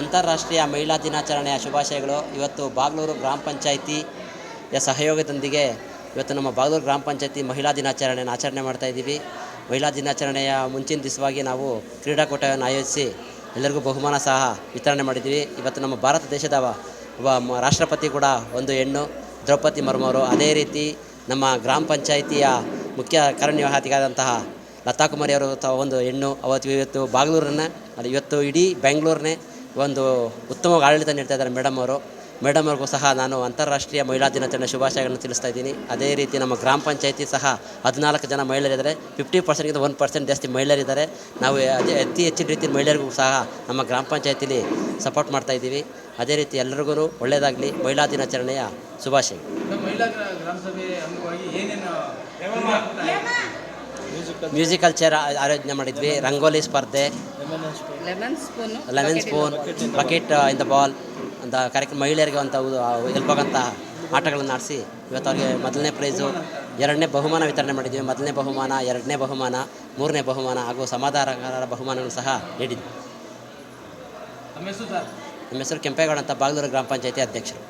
ಅಂತಾರಾಷ್ಟ್ರೀಯ ಮಹಿಳಾ ದಿನಾಚರಣೆಯ ಶುಭಾಶಯಗಳು. ಇವತ್ತು ಬಾಗ್ಲೂರು ಗ್ರಾಮ ಪಂಚಾಯಿತಿಯ ಸಹಯೋಗದೊಂದಿಗೆ ಇವತ್ತು ನಮ್ಮ ಬಾಗ್ಲೂರು ಗ್ರಾಮ ಪಂಚಾಯತಿ ಮಹಿಳಾ ದಿನಾಚರಣೆಯನ್ನು ಆಚರಣೆ ಮಾಡ್ತಾ ಇದ್ದೀವಿ. ಮಹಿಳಾ ದಿನಾಚರಣೆಯ ಮುಂಚಿನ ದಿವಸವಾಗಿ ನಾವು ಕ್ರೀಡಾಕೂಟವನ್ನು ಆಯೋಜಿಸಿ ಎಲ್ಲರಿಗೂ ಬಹುಮಾನ ಸಹ ವಿತರಣೆ ಮಾಡಿದ್ದೀವಿ. ಇವತ್ತು ನಮ್ಮ ಭಾರತ ದೇಶದ ರಾಷ್ಟ್ರಪತಿ ಕೂಡ ಒಂದು ಹೆಣ್ಣು, ದ್ರೌಪದಿ ಮರ್ಮವರು ಅದೇ ರೀತಿ ನಮ್ಮ ಗ್ರಾಮ ಪಂಚಾಯಿತಿಯ ಮುಖ್ಯ ಕಾರ್ಯನಿರ್ವಾಹಕಿಯಾದಂತಹ ಲತಾ ಕುಮಾರಿ ಅವರು ಒಂದು ಹೆಣ್ಣು. ಅವತ್ತು ಇವತ್ತು ಬಾಗ್ಲೂರನ್ನ ಇವತ್ತು ಇಡೀ ಬೆಂಗಳೂರನ್ನೇ ಒಂದು ಉತ್ತಮವಾಗಿ ಆಡಳಿತ ನೀಡ್ತಾ ಇದ್ದಾರೆ ಮೇಡಮ್ ಅವರು. ಮೇಡಮ್ ಅವ್ರಿಗೂ ಸಹ ನಾನು ಅಂತಾರಾಷ್ಟ್ರೀಯ ಮಹಿಳಾ ದಿನಾಚರಣೆ ಶುಭಾಶಯಗಳನ್ನು ತಿಳಿಸ್ತಾ ಇದ್ದೀನಿ. ಅದೇ ರೀತಿ ನಮ್ಮ ಗ್ರಾಮ ಪಂಚಾಯತಿ ಸಹ ಹದಿನಾಲ್ಕು ಜನ ಮಹಿಳೆಯರಿದ್ದಾರೆ. ಫಿಫ್ಟಿ ಪರ್ಸೆಂಟ್ಗಿಂತ ಒನ್ ಪರ್ಸೆಂಟ್ ಜಾಸ್ತಿ ಮಹಿಳೆಯರಿದ್ದಾರೆ. ನಾವು ಅದೇ ಅತಿ ಹೆಚ್ಚಿನ ರೀತಿ ಮಹಿಳೆಯರಿಗೂ ಸಹ ನಮ್ಮ ಗ್ರಾಮ ಪಂಚಾಯತಿಲಿ ಸಪೋರ್ಟ್ ಮಾಡ್ತಾ ಇದ್ದೀವಿ. ಅದೇ ರೀತಿ ಎಲ್ಲರಿಗೂ ಒಳ್ಳೆಯದಾಗಲಿ. ಮಹಿಳಾ ದಿನಾಚರಣೆಯ ಶುಭಾಶಯ. ಮ್ಯೂಸಿಕಲ್ ಚೇರ್ ಆಯೋಜನೆ ಮಾಡಿದ್ವಿ. ರಂಗೋಲಿ ಸ್ಪರ್ಧೆ. Lemon spoon bucket in the ball ಅಂತ ಕಾರ್ಯಕ್ರಮ ಮಹಿಳೆಯರಿಗೆ ಅಂತ ಹೆಲ್ಪ್ ಆಗೋಂಥ ಆಟಗಳನ್ನು ಆಡಿಸಿ ಇವತ್ತು ಅವ್ರಿಗೆ ಮೊದಲನೇ ಪ್ರೈಸು ಎರಡನೇ ಬಹುಮಾನ ವಿತರಣೆ ಮಾಡಿದ್ವಿ. ಮೊದಲನೇ ಬಹುಮಾನ ಎರಡನೇ ಬಹುಮಾನ ಮೂರನೇ ಬಹುಮಾನ ಹಾಗೂ ಸಮಾಧಾನಕರ ಬಹುಮಾನಗಳು ಸಹ ನೀಡಿದ್ವಿ. ನಮ್ಮ ಹೆಸರು ಕೆಂಪೇಗೌಡ ಅಂತ ಬಾಗ್ಲೂರು ಗ್ರಾಮ ಪಂಚಾಯತಿ ಅಧ್ಯಕ್ಷರು.